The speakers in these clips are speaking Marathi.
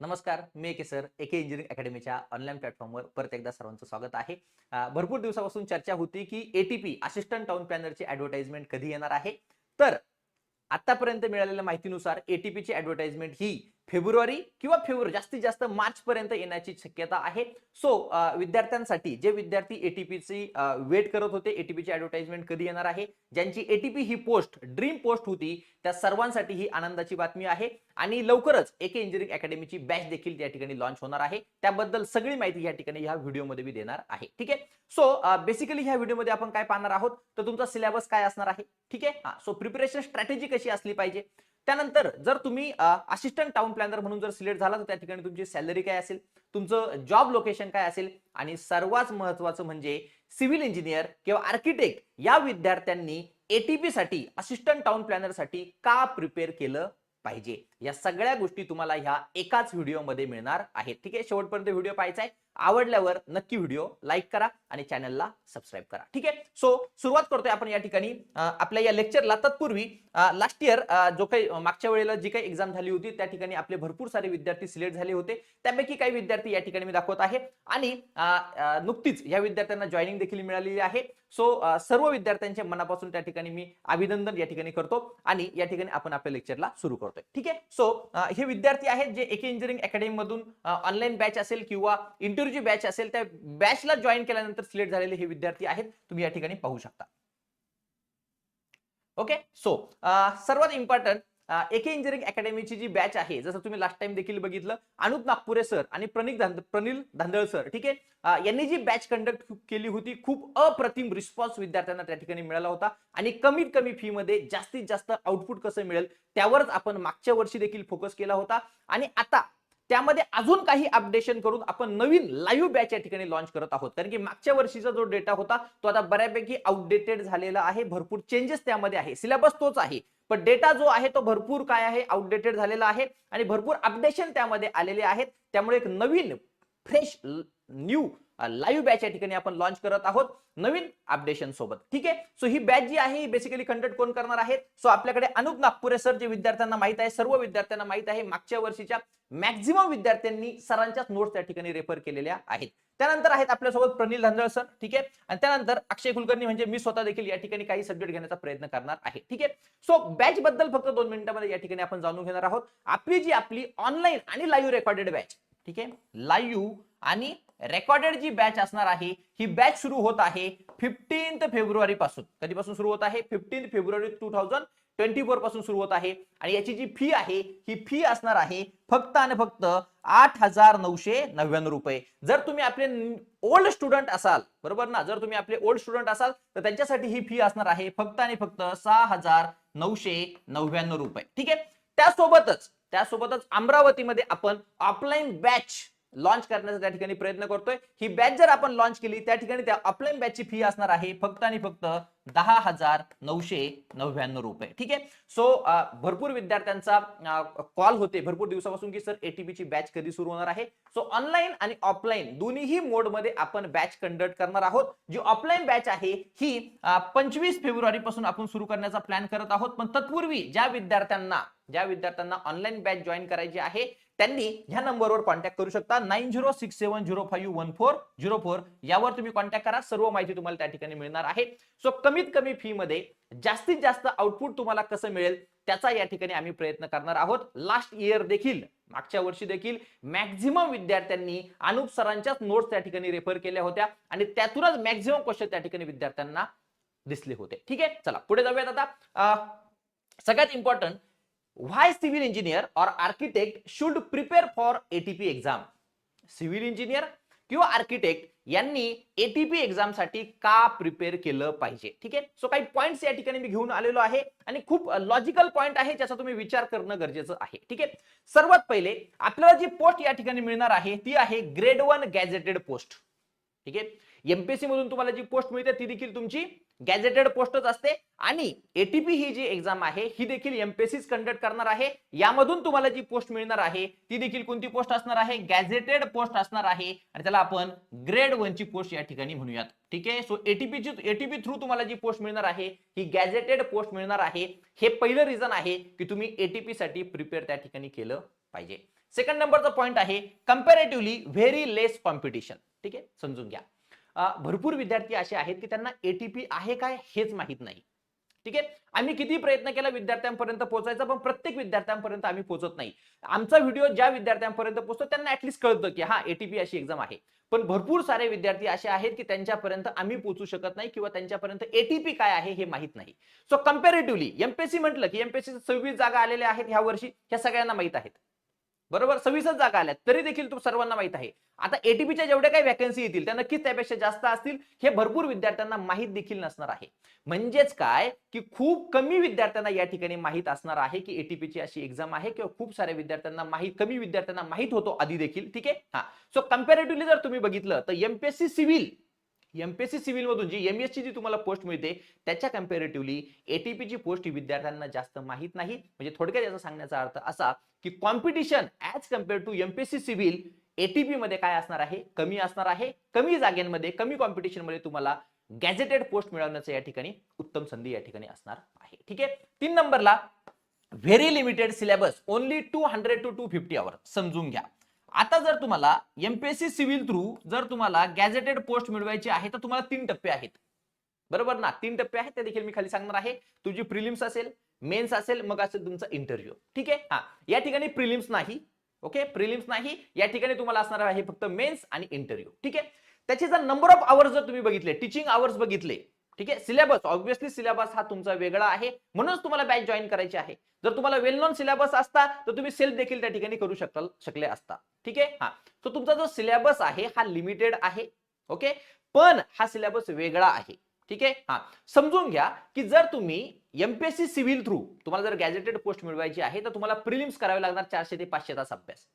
नमस्कार मी एके सर एके इंजिनिअरिंग अकॅडमीच्या ऑनलाईन प्लॅटफॉर्मवर परत एकदा सर्वांचं स्वागत आहे. भरपूर दिवसापासून चर्चा होती की एटीपी असिस्टंट टाउन प्लॅनरची ऍडव्हर्टाइजमेंट कधी येणार आहे? तर आतापर्यंत मिळालेल्या माहितीनुसार एटीपीची ऍडव्हर्टाइजमेंट ही फेब्रुवारी किंवा फेब्रुवारी जास्तीत जास्त मार्च पर्यंत येण्याची शक्यता आहे. सो विद्यार्थ्यांसाठी जे विद्यार्थी एटीपीची वेट करत होते एटीपीची ऍडव्हर्टाइजमेंट कधी येणार आहे? ज्यांची एटीपी ही पोस्ट ड्रीम पोस्ट होती त्या सर्वांसाठी ही आनंदाची बातमी आहे. आणि लवकरच एके इंजिनिअरिंग अकॅडमीची बॅच देखील त्या ठिकाणी लॉन्च होणार आहे. त्याबद्दल सगळी माहिती या ठिकाणी ह्या व्हिडिओमध्ये मी देणार आहे. ठीक आहे? सो बेसिकली ह्या व्हिडिओमध्ये आपण काय पाहणार आहोत? तर तुमचा सिलेबस काय असणार आहे? ठीक आहे? हा सो प्रिपरेशन स्ट्रॅटेजी कशी असली पाहिजे? त्यानंतर जर तुम्ही असिस्टंट टाउन प्लॅनर म्हणून जर सिलेक्ट झाला तर त्या ठिकाणी तुमची सॅलरी काय असेल? तुमचं जॉब लोकेशन काय असेल? आणि सर्वात महत्वाचं म्हणजे सिव्हिल इंजिनियर किंवा आर्किटेक्ट या विद्यार्थ्यांनी एटीपी साठी असिस्टंट टाउन प्लॅनरसाठी का प्रिपेअर केलं पाहिजे? या सगळ्या गोष्टी तुम्हाला ह्या एकाच व्हिडिओमध्ये मिळणार आहेत. ठीक आहे? शेवटपर्यंत व्हिडिओ पाहायचा आहे. आवडल्यावर नक्की व्हिडिओ लाईक करा आणि चॅनलला सबस्क्राईब करा. ठीक आहे? सो सुरुवात करतोय आपण या ठिकाणी. आपल्या या लेक्चरला तत्पूर्वी लास्ट इयर जो काही मागच्या वेळेला जी काही एक्झाम झाली होती त्या ठिकाणी आपले भरपूर सारे विद्यार्थी सिलेक्ट झाले होते. त्यापैकी काही विद्यार्थी या ठिकाणी मी दाखवत आहे. आणि नुकतीच या विद्यार्थ्यांना जॉईनिंग देखील मिळालेली आहे. सो सर्व विद्यार्थ्यांच्या मनापासून त्या ठिकाणी मी अभिनंदन या ठिकाणी करतो आणि या ठिकाणी आपण आपल्या लेक्चरला सुरू करतोय. ठीक आहे? सो हे विद्यार्थी आहेत जे एके इंजिनिअरिंग अकॅडमी मधून ऑनलाईन बॅच असेल किंवा इंटरव्ह्यू बॅच असेल त्या बॅचला जॉईन केल्यानंतर सिलेक्ट झालेले हे विद्यार्थी आहेत. तुम्ही या ठिकाणी पाहू शकता. ओके सो सर्वात इम्पॉर्टंट एके इंजिनिअरिंग अकॅडमीची जी बॅच आहे जसं तुम्ही लास्ट टाइम देखील बघितलं अनुप नागपुरे सर आणि प्रणिक धांद- प्रणील धांदळ सर ठीक आहे? यांनी जी बॅच कंडक्ट केली होती खूप अप्रतिम रिस्पॉन्स विद्यार्थ्यांना त्या ठिकाणी मिळाला होता. आणि कमीत कमी फी मध्ये जास्तीत जास्त आउटपुट कसं मिळेल त्यावरच आपण मागच्या वर्षी देखील फोकस केला होता. आणि आता त्यामध्ये अजून काही अपडेशन करून आपण नवीन लाईव्ह बॅच या ठिकाणी लॉन्च करत आहोत. कारण की मागच्या वर्षीचा जो डेटा होता तो आता बऱ्यापैकी आउटडेटेड झालेला आहे. भरपूर चेंजेस त्यामध्ये आहे. सिलेबस तोच आहे. पण डेटा जो आहे तो भरपूर काय आहे? आउटडेटेड झालेला आहे. आणि भरपूर अपडेशन त्यामध्ये आलेले आहेत. त्यामुळे एक नवीन फ्रेश न्यू लाईव्ह बॅच या ठिकाणी आपण लॉन्च करत आहोत नवीन अपडेशन सोबत. ठीक आहे? सो ही बॅच जी आहे ही बेसिकली कंडक्ट कोण करणार आहेत सो आपल्याकडे अनुप नागपुरे सर जे विद्यार्थ्यांना माहीत आहे सर्व विद्यार्थ्यांना माहीत आहे मागच्या वर्षीच्या मॅक्झिमम विद्यार्थ्यांनी सरांच्याच नोट्स त्या ठिकाणी रेफर केलेल्या आहेत. त्यानंतर आहेत आपल्यासोबत प्रनिल धांदळ सर ठीक आहे? आणि त्यानंतर अक्षय कुलकर्णी म्हणजे मी स्वतः देखील या ठिकाणी काही सब्जेक्ट घेण्याचा प्रयत्न करणार आहे. ठीक आहे? सो बॅच बद्दल फक्त दोन मिनिटांमध्ये या ठिकाणी आपण जाणून घेणार आहोत. आपली जी आपली ऑनलाईन आणि लाईव्ह रेकॉर्डेड बॅच ठीक आहे? लाईव्ह आणि रेकॉर्डेड जी बॅच असणार आहे ही बॅच सुरू होत आहे फिफ्टीन्थ फेब्रुवारी पासून. कधीपासून सुरू होत आहे? Fifteen February two thousand twenty फोरपासून सुरू होत आहे. आणि याची जी फी आहे ही फी असणार आहे फक्त आणि फक्त आठ हजार नऊशे नव्याण्णव रुपये. जर तुम्ही आपले ओल्ड स्टुडंट असाल बरोबर ना? जर तुम्ही आपले ओल्ड स्टुडंट असाल तर त्यांच्यासाठी ही फी असणार आहे फक्त आणि फक्त सहा हजार नऊशे नव्याण्णव रुपये. ठीक आहे? त्यासोबतच त्यासोबतच अमरावतीमध्ये आपण ऑफलाईन बॅच लॉन्च करण्याचा त्या ठिकाणी प्रयत्न करतोय. ही बॅच जर आपण लॉन्च केली त्या ठिकाणी त्या ऑफलाईन बॅचची फी असणार आहे फक्त आणि फक्त दहा हजार नऊशे नव्याण्णव रुपये. ठीक आहे? सो भरपूर विद्यार्थ्यांचा कॉल होते. भरपूर दिवसापासून की सर एटीपीची बॅच कधी सुरू होणार आहे? सो ऑनलाईन आणि ऑफलाईन दोन्हीही मोडमध्ये आपण बॅच कंडक्ट करणार आहोत. जी ऑफलाईन बॅच आहे ही पंचवीस फेब्रुवारी पासून आपण सुरू करण्याचा प्लॅन करत आहोत. पण तत्पूर्वी ज्या विद्यार्थ्यांना ज्या विद्यार्थ्यांना ऑनलाईन बॅच जॉईन करायची आहे त्यांनी ह्या नंबरवर कॉन्टॅक्ट करू शकता. Nine zero six seven zero five one four zero four. यावर तुम्ही कॉन्टॅक्ट करा. सर्व माहिती तुम्हाला त्या ठिकाणी मिळणार आहे. सो कमीत कमी फी मध्ये जास्तीत जास्त आउटपुट तुम्हाला कसं मिळेल त्याचा या ठिकाणी आम्ही प्रयत्न करणार आहोत. लास्ट इयर देखील मागच्या वर्षी देखील मॅक्झिमम विद्यार्थ्यांनी अनुप सरांच्याच नोट्स त्या ठिकाणी रेफर केल्या होत्या आणि त्यातूनच मॅक्झिमम क्वेश्चन त्या ठिकाणी विद्यार्थ्यांना दिसले होते. ठीक आहे? चला पुढे जाऊयात आता. सगळ्यात इम्पॉर्टंट व्हाय सिव्हिल इंजिनियर और architect should prepare for ATP exam civil engineer किंवा आर्किटेक्ट यांनी एटीपी एक्झामसाठी का प्रिपेअर केलं पाहिजे? ठीक आहे? सो काही पॉईंट्स या ठिकाणी मी घेऊन आलेलो आहे आणि खूप लॉजिकल पॉईंट आहे ज्याचा तुम्ही विचार करणं गरजेचं आहे. ठीक आहे? सर्वात पहिले आपल्याला जी पोस्ट या ठिकाणी मिळणार आहे ती आहे ग्रेड वन गॅझेटेड पोस्ट ठीक आहे? एमपीएससी मधून तुम्हाला जी पोस्ट मिळते ती देखील तुमची गॅझेटेड पोस्टच असते. आणि एटीपी ही जी एक्झाम आहे ही देखील एमपीएससीच कंडक्ट करणार आहे. यामधून तुम्हाला जी पोस्ट मिळणार आहे ती देखील कोणती पोस्ट असणार आहे? गॅझेटेड पोस्ट असणार आहे. आणि त्याला आपण ग्रेड वन ची पोस्ट या ठिकाणी म्हणूयात. ठीक आहे? सो एटीपीची एटीपी थ्रू तुम्हाला जी पोस्ट मिळणार आहे ही गॅझेटेड पोस्ट मिळणार आहे. हे पहिलं रिझन आहे की तुम्ही एटीपी साठी प्रिपेअर त्या ठिकाणी केलं पाहिजे. सेकंड नंबरचा पॉईंट आहे कम्पॅरेटिव्हली व्हेरी लेस कॉम्पिटिशन ठीक आहे? समजून घ्या. भरपूर विद्यार्थी असे आहेत की त्यांना एटीपी आहे काय हेच माहीत नाही. ठीक आहे? आम्ही किती प्रयत्न केला विद्यार्थ्यांपर्यंत पोहोचायचा पण प्रत्येक विद्यार्थ्यांपर्यंत आम्ही पोहोचत नाही. आमचा व्हिडिओ ज्या विद्यार्थ्यांपर्यंत पोहोचतो त्यांना ऍटलिस्ट कळतं की हा एटीपी अशी एक्झाम आहे. पण भरपूर सारे विद्यार्थी असे आहेत की त्यांच्यापर्यंत आम्ही पोहोचू शकत नाही किंवा त्यांच्यापर्यंत एटीपी काय आहे हे माहीत नाही. सो कम्पॅरेटिव्हली एमपीएससी म्हटलं की एमपीएससी सव्वीस जागा आलेल्या आहेत ह्या वर्षी ह्या सगळ्यांना माहीत आहेत. बरोबर? सव्वीसच जागा आल्यात. तरी देखील तो सर्वांना माहीत आहे. आता एटीपीच्या जेवढ्या काही वॅकन्सी येतील त्या नक्कीच त्यापेक्षा जास्त असतील. हे भरपूर विद्यार्थ्यांना माहीत देखील नसणार आहे. म्हणजेच काय? की खूप कमी विद्यार्थ्यांना या ठिकाणी माहीत असणार आहे की एटीपीची अशी एक्झाम आहे किंवा खूप साऱ्या विद्यार्थ्यांना माहीत कमी विद्यार्थ्यांना माहीत होतो आधी देखील. ठीक आहे? हा. सो कम्पॅरेटिव्हली जर तुम्ही बघितलं तर एमपीएससी सिव्हिल एमपीएससी सिव्हिल मधून जी एमएसची जी तुम्हाला पोस्ट मिळते त्याच्या कम्पॅरेटिव्हली एटीपीची पोस्ट ही विद्यार्थ्यांना जास्त माहीत नाही. म्हणजे थोडक्यात याचा सांगण्याचा अर्थ असा की competition as compare to MPSC civil ATP मध्ये काय असणार आहे? कमी असणार आहे. कमी जागेमध्ये कमी कॉम्पिटिशनमध्ये तुम्हाला गॅझेटेड पोस्ट मिळवण्याचं या ठिकाणी उत्तम संधी या ठिकाणी असणार आहे. ठीक आहे? तीन नंबरला very limited syllabus only two hundred two two fifty hour समजून घ्या. आता जर तुम्हाला एमपीएससी सिव्हिल थ्रू जर तुम्हाला गॅझेटेड पोस्ट मिळवायची आहे तर तुम्हाला तीन टप्पे आहेत. बरोबर ना? तीन टप्पे आहेत ते देखील मी खाली सांगणार आहे. तुझी प्रिलिम्स असेल मेन्स असेल मग असेल तुमचा इंटरव्ह्यू ठीक आहे? हा. या ठिकाणी प्रिलिम्स नाही. ओके? प्रिलिम्स नाही. या ठिकाणी तुम्हाला असणार आहे फक्त मेन्स आणि इंटरव्ह्यू ठीक आहे? त्याचे जर नंबर ऑफ आवर्स जर तुम्ही बघितले टीचिंग आवर्स बघितले ठीक आहे? सिलेबस ऑब्व्हियसली सिलेबस हा तुमचा वेगळा आहे. म्हणूनच तुम्हाला बॅच जॉईन करायची आहे. जर तुम्हाला वेल नॉन सिलेबस असता तर तुम्ही सेल्फ देखील त्या ठिकाणी करू शकता शकले असता. ठीक आहे? हा. तो तुमचा जो सिलेबस आहे हा लिमिटेड आहे. ओके पण हा सिलेबस वेगळा आहे. ठीक आहे? हा. समजून घ्या की जर तुम्ही एमपीएससी सिव्हिल थ्रू तुम्हाला जर गॅजेटेड पोस्ट मिळवायची आहे तर तुम्हाला प्रिलिम्स करावे लागणार चारशे ते पाचशे तास अभ्यास.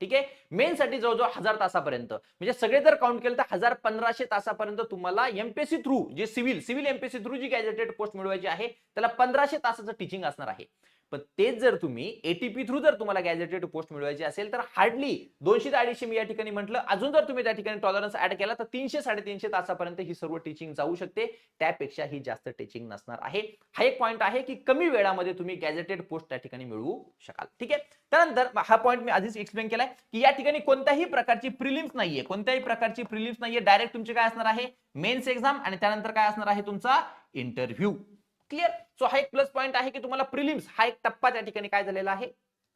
ठीक आहे? मेन साठी जवळजवळ हजार तासापर्यंत. म्हणजे सगळे जर काउंट केलं तर हजार पंधराशे तासापर्यंत तुम्हाला एमपीएससी थ्रू जे सिव्हिल सिव्हिल एमपीएससी थ्रू जी गॅजेटेड पोस्ट मिळवायची आहे त्याला पंधराशे तासाचं टीचिंग असणार आहे. पण तेच जर तुम्ही एटीपी थ्रू जर तुम्हाला गॅजेटेड पोस्ट मिळवायची असेल तर हार्डली दोनशे ते अडीचशे मी या ठिकाणी म्हटलं. अजून जर तुम्ही त्या ठिकाणी टॉलरन्स ऍड केला तर तीनशे साडेतीनशे तासापर्यंत ही सर्व टीचिंग जाऊ शकते. त्यापेक्षा ही जास्त टीचिंग नसणार आहे. हा एक पॉईंट आहे की कमी वेळामध्ये तुम्ही गॅजेटेड पोस्ट त्या ठिकाणी मिळवू शकाल. ठीक आहे? त्यानंतर हा पॉईंट मी आधीच एक्सप्लेन केलाय की या ठिकाणी कोणत्याही प्रकारची प्रिलिम्स नाहीये. कोणत्याही प्रकारची प्रिलिम्स नाहीये. डायरेक्ट तुमचे काय असणार आहे? मेन्स एक्झाम आणि त्यानंतर काय असणार आहे तुमचा इंटरव्ह्यू क्लिअर सो हा एक प्लस पॉईंट आहे की तुम्हाला प्रिलिम्स हा एक टप्पा त्या ठिकाणी काय झालेला आहे?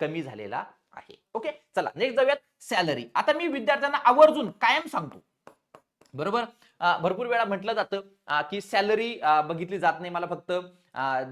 कमी झालेला आहे. ओके चला नेक्स्ट जाऊयात सॅलरी आता मी विद्यार्थ्यांना आवर्जून कायम सांगतो. बरोबर? भरपूर वेळा म्हटलं जातं की सॅलरी बघितली जात नाही मला फक्त.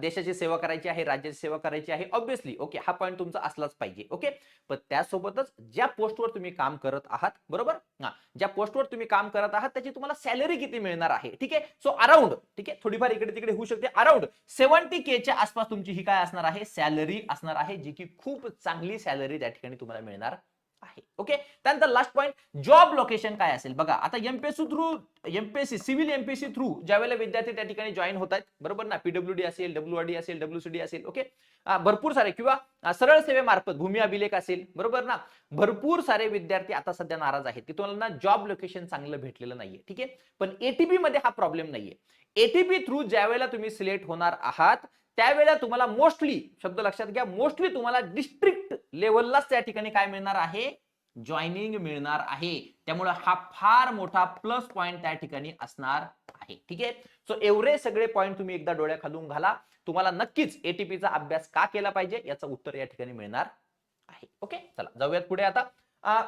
देशाची सेवा करायची आहे राज्याची सेवा करायची आहे ऑब्व्हियसली ओके हा पॉईंट तुमचा असलाच पाहिजे ओके पण त्यासोबतच ज्या पोस्टवर तुम्ही काम करत आहात बरोबर? हा ज्या पोस्टवर तुम्ही काम करत आहात त्याची तुम्हाला सॅलरी किती मिळणार आहे ठीक आहे? सो अराउंड ठीक आहे? थोडीफार इकडे तिकडे होऊ शकते. अराउंड सेव्हन्टी केच्या आसपास तुमची ही काय असणार आहे? सॅलरी असणार आहे जी की खूप चांगली सॅलरी त्या ठिकाणी तुम्हाला मिळणार आहे. ओके त्यानंतर लास्ट पॉईंट जॉब लोकेशन काय असेल? बघा आता MPSC through MPSC civil MPSC through ज्यावेळेला विद्यार्थी त्या ठिकाणी जॉईन होत आहेत बरोबर ना? पीडब्ल्यूडी असेल डब्ल्यूआरडी असेल डब्ल्यूसीडी असेल ओके भरपूर सारे किंवा सरळ सेवेमार्फत भूमी अभिलेख असेल बरोबर ना? भरपूर सारे विद्यार्थी आता सध्या नाराज आहेत. की तुम्हाला ना जॉब लोकेशन चांगलं भेटलेलं नाहीये ठीक आहे? पण एटीपी मध्ये हा प्रॉब्लेम नाहीये. एटीपी थ्रू ज्या वेळेला तुम्ही सिलेक्ट होणार आहात त्यावेळेला तुम्हाला मोस्टली शब्द लक्षात घ्या मोस्टली तुम्हाला डिस्ट्रिक्ट लेवललाच त्या ठिकाणी काय मिळणार आहे? जॉईनिंग मिळणार आहे. त्यामुळे हा फार मोठा प्लस पॉईंट त्या ठिकाणी असणार आहे. ठीक आहे? सो एवढे सगळे पॉईंट तुम्ही एकदा डोळ्या खालून घाला. तुम्हाला नक्कीच एटीपीचा अभ्यास का केला पाहिजे? याचं उत्तर या ठिकाणी मिळणार आहे. ओके चला जाऊयात पुढे आता.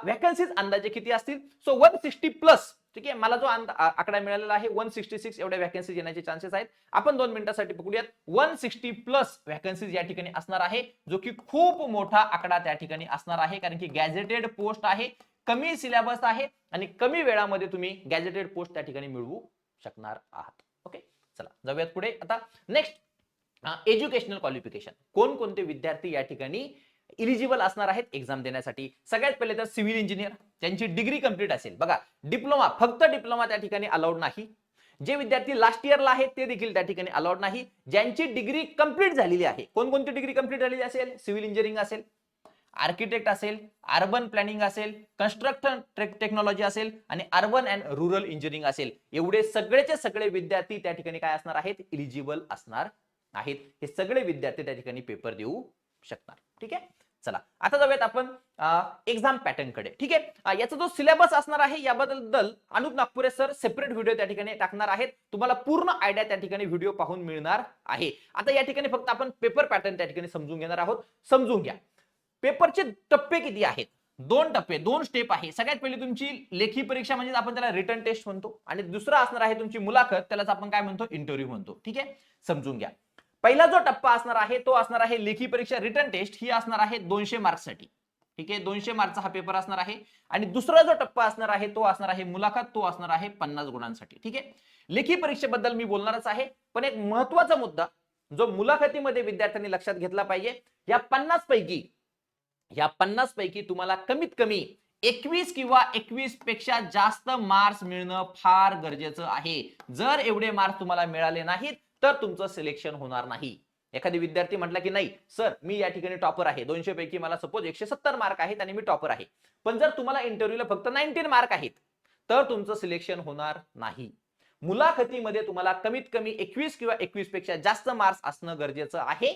व्हॅकन्सीज अंदाजे किती असतील? सो वन सिक्स्टी प्लस ठीक आहे? मला जो आकडा मिळालेला आहे वन सिक्स्टी सिक्स एवढ्या व्हॅकन्सीज येण्याचे चान्सेस आहेत. आपण दोन मिनिटासाठी पकडूयात वन सिक्स्टी प्लस व्हॅकन्सीज या ठिकाणी असणार आहे जो की खूप मोठा आकडा त्या ठिकाणी असणार आहे कारण की गॅझेटेड पोस्ट आहे कमी सिलेबस आहे आणि कमी वेळामध्ये तुम्ही गॅझेटेड पोस्ट त्या ठिकाणी मिळवू शकणार आहात. ओके? चला जाऊयात पुढे. आता नेक्स्ट एज्युकेशनल क्वालिफिकेशन कोणकोणते विद्यार्थी या ठिकाणी इलिजिबल असणार आहेत एक्झाम देण्यासाठी. सगळ्यात पहिले तर सिव्हिल इंजिनियर ज्यांची डिग्री कंप्लीट असेल. बघा डिप्लोमा फक्त डिप्लोमा त्या ठिकाणी अलाउड नाही. जे विद्यार्थी लास्ट इयरला आहेत ते देखील त्या ठिकाणी अलाउड नाही. ज्यांची डिग्री कंप्लीट झालेली आहे. कोणकोणती डिग्री कंप्लीट झालेली असेल? सिव्हिल इंजिनिअरिंग असेल आर्किटेक्ट असेल अर्बन प्लॅनिंग असेल कन्स्ट्रक्शन टेक्नॉलॉजी असेल आणि अर्बन अँड रुरल इंजिनिअरिंग असेल. एवढे सगळेचे सगळे विद्यार्थी त्या ठिकाणी काय असणार आहेत? इलिजिबल असणार आहेत. हे सगळे विद्यार्थी त्या ठिकाणी पेपर देऊ शकणार. ठीक आहे? चला आता जाऊयात आपण एक्झाम पॅटर्नकडे. ठीक आहे? याचा जो सिलेबस असणार आहे याबद्दल Anup Nagpure sir separate video त्या ठिकाणी टाकणार आहेत. तुम्हाला पूर्ण आयडिया त्या ठिकाणी व्हिडिओ पाहून मिळणार आहे. आता या ठिकाणी फक्त आपण पेपर पॅटर्न त्या ठिकाणी समजून घेणार आहोत. समजून घ्या. पेपरचे टप्पे किती आहेत? दोन टप्पे दोन स्टेप आहे. सगळ्यात पहिली तुमची लेखी परीक्षा म्हणजे आपण त्याला रिटर्न टेस्ट म्हणतो. आणि दुसरा असणार आहे तुमची मुलाखत त्यालाच आपण काय म्हणतो? इंटरव्ह्यू म्हणतो. ठीक आहे? समजून घ्या. पहिला जो टप्पा असणार आहे तो असणार आहे लेखी परीक्षा रिटर्न टेस्ट. ही असणार आहे दोनशे मार्क्ससाठी. ठीक आहे? दोनशे मार्कचा हा पेपर असणार आहे. आणि दुसरा जो टप्पा असणार आहे तो असणार आहे मुलाखत. तो असणार आहे पन्नास गुणांसाठी. ठीक आहे? लेखी परीक्षेबद्दल मी बोलणारच आहे. पण एक महत्त्वाचा मुद्दा जो मुलाखतीमध्ये विद्यार्थ्यांनी लक्षात घेतला पाहिजे या पन्नास पैकी या पन्नास पैकी तुम्हाला कमीत कमी एकवीस किंवा एकवीसपेक्षा जास्त मार्क्स मिळणं फार गरजेचं आहे. जर एवढे मार्क्स तुम्हाला मिळाले नाहीत तर तुमचं सिलेक्शन होणार नाही. एखादी विद्यार्थी म्हटला की नाही सर मी या ठिकाणी टॉपर आहे. दोनशे पैकी मला सपोज एकशे सत्तर मार्क आहेत आणि मी टॉपर आहे. पण जर तुम्हाला इंटरव्ह्यूला फक्त नाईन्टीन मार्क आहेत तर तुमचं सिलेक्शन होणार नाही. मुलाखतीमध्ये तुम्हाला कमीत कमी एकवीस किंवा एकवीसपेक्षा जास्त मार्क्स असणं गरजेचं आहे.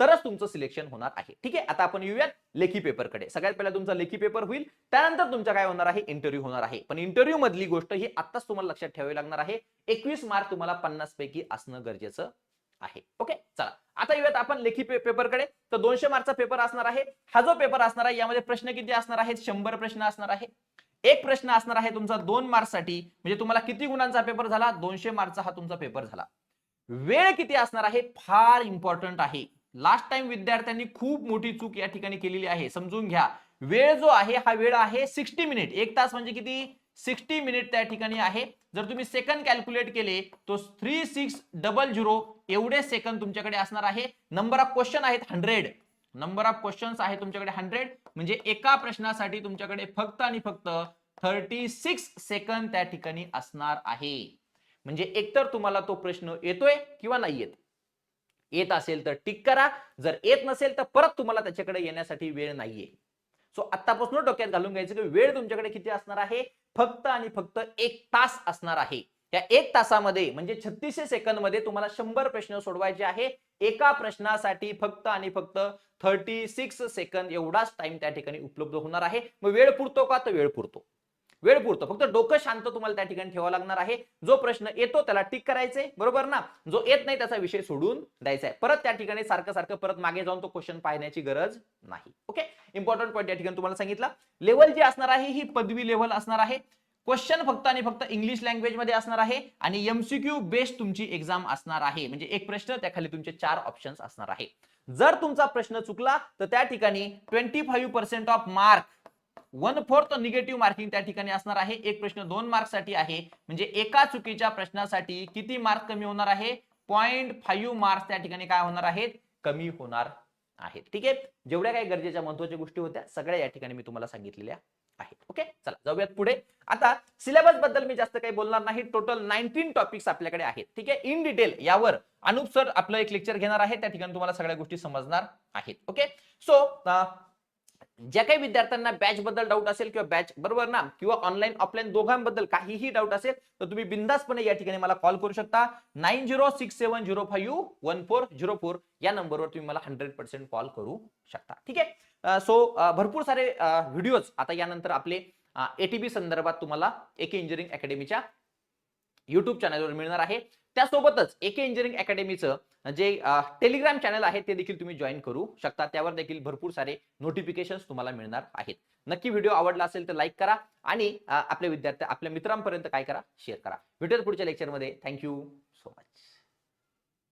तरच तुमचं सिलेक्शन होणार आहे. ठीक आहे? आता आपण येऊयात लेखी पेपरकडे सगळ्यात पहिला तुमचा लेखी पेपर होईल. त्यानंतर तुमचा काय होणार आहे? इंटरव्ह्यू होणार आहे. पण इंटरव्ह्यू मधली गोष्ट ही आताच तुम्हाला लक्षात ठेवावी लागणार आहे. एकवीस मार्क तुम्हाला पन्नास पैकी असणं गरजेचं आहे. ओके? चला. आता येऊयात आपण लेखी पे- पेपरकडे तर दोनशे मार्कचा पेपर असणार आहे. हा जो पेपर असणार आहे यामध्ये प्रश्न किती असणार आहेत? शंभर प्रश्न असणार आहे. एक प्रश्न असणार आहे तुमचा दोन मार्क्ससाठी म्हणजे तुम्हाला किती गुणांचा पेपर झाला? दोनशे मार्कचा हा तुमचा पेपर झाला. वेळ किती असणार आहे? फार इम्पॉर्टंट आहे. लास्ट टाइम विद्यार्थ्यांनी खूप मोठी चूक या ठिकाणी केलेली आहे. समजून घ्या. वेळ जो आहे हा वेळ आहे सिक्स्टी मिनिट एक तास म्हणजे किती? सिक्स्टी मिनिट त्या ठिकाणी आहे. जर तुम्ही सेकंड कॅल्क्युलेट केले तो थ्री सिक्स डबल झिरो एवढे सेकंद तुमच्याकडे असणार आहे. नंबर ऑफ क्वेश्चन आहेत हंड्रेड नंबर ऑफ क्वेश्चन्स आहे तुमच्याकडे हंड्रेड म्हणजे एका प्रश्नासाठी तुमच्याकडे फक्त आणि फक्त थर्टी सिक्स सेकंद त्या ठिकाणी असणार आहे. म्हणजे एकतर तुम्हाला तो प्रश्न येतोय किंवा नाही येत येत असेल तर टिक करा. जर येत नसेल तर परत तुम्हाला त्याच्याकडे येण्यासाठी वेळ नाहीये. सो आतापासून डोक्यात घालून घ्यायचं की वेळ तुमच्याकडे किती असणार आहे? फक्त आणि फक्त एक तास असणार आहे. या एक तासामध्ये म्हणजे छत्तीसशे सेकंदमध्ये तुम्हाला शंभर प्रश्न सोडवायचे आहे. एका प्रश्नासाठी फक्त आणि फक्त थर्टी सिक्स सेकंद एवढाच टाइम त्या ठिकाणी उपलब्ध होणार आहे. मग वेळ पुरतो का? तर वेळ पुरतो. वेळ पुरतो. फक्त डोकं शांत तुम्हाला त्या ठिकाणी ठेवावं लागणार आहे. जो प्रश्न येतो त्याला टिक करायचे. बरोबर ना? जो येत नाही त्याचा विषय सोडून द्यायचा आहे. परत त्या ठिकाणी सारखं सारखं परत मागे जाऊन तो क्वेश्चन पाहण्याची गरज नाही. ओके इम्पॉर्टंट पॉईंट या ठिकाणी तुम्हाला सांगितलं. लेवल जी असणार आहे ही पदवी लेवल असणार आहे. क्वेश्चन फक्त आणि फक्त इंग्लिश लँग्वेजमध्ये असणार आहे. आणि एमसीक्यू बेस्ड तुमची एक्झाम असणार आहे. म्हणजे एक प्रश्न त्याखाली तुमचे चार ऑप्शन्स असणार आहे. जर तुमचा प्रश्न चुकला तर त्या ठिकाणी twenty five percent of mark one fourth negative marking त्या ठिकाणी असणार आहे. एक प्रश्न दोन मार्कसाठी आहे. म्हणजे एका चुकीच्या प्रश्नासाठी किती मार्क कमी होणार आहे? पॉईंट फाईव्ह मार्क्स त्या ठिकाणी काय होणार आहेत? कमी होणार आहेत. ठीक आहे? जेवढ्या काही गरजेच्या महत्त्वाच्या गोष्टी होत्या सगळ्या या ठिकाणी मी तुम्हाला सांगितलेल्या आहेत. ओके? चला जाऊयात पुढे. आता सिलेबसबद्दल मी जास्त काही बोलणार नाही. टोटल नाईन्टीन टॉपिक्स आपल्याकडे आहेत. ठीक आहे? इन डिटेल यावर अनुप सर आपलं एक लेक्चर घेणार आहे. त्या ठिकाणी तुम्हाला सगळ्या गोष्टी समजणार आहेत. ओके? सो ज्या काही विद्यार्थ्यांना बॅच बद्दल डाऊट असेल किंवा बॅच बरोबर ना किंवा ऑनलाईन ऑफलाईन दोघांबद्दल काहीही डाऊट असेल तर तुम्ही बिंदासपणे या ठिकाणी मला कॉल करू शकता. Nine zero six seven zero five one four zero four या नंबरवर तुम्ही मला हंड्रेड पर्सेंट कॉल करू शकता. ठीक आहे? सो भरपूर सारे व्हिडिओज आता यानंतर आपले एटीबी संदर्भात तुम्हाला एके इंजिनिअरिंग अकॅडमीच्या युट्यूब चॅनलवर मिळणार आहे. त्यासोबतच एके इंजिनिअरिंग अकॅडमीचं जे टेलिग्राम चॅनल आहे ते देखील तुम्ही जॉईन करू शकता. त्यावर देखील भरपूर सारे नोटिफिकेशन तुम्हाला मिळणार आहेत. नक्की व्हिडिओ आवडला असेल तर लाईक करा आणि आपल्या विद्यार्थी आपल्या मित्रांपर्यंत काय करा? शेअर करा. भेटूयात पुढच्या लेक्चरमध्ये थँक्यू सो मच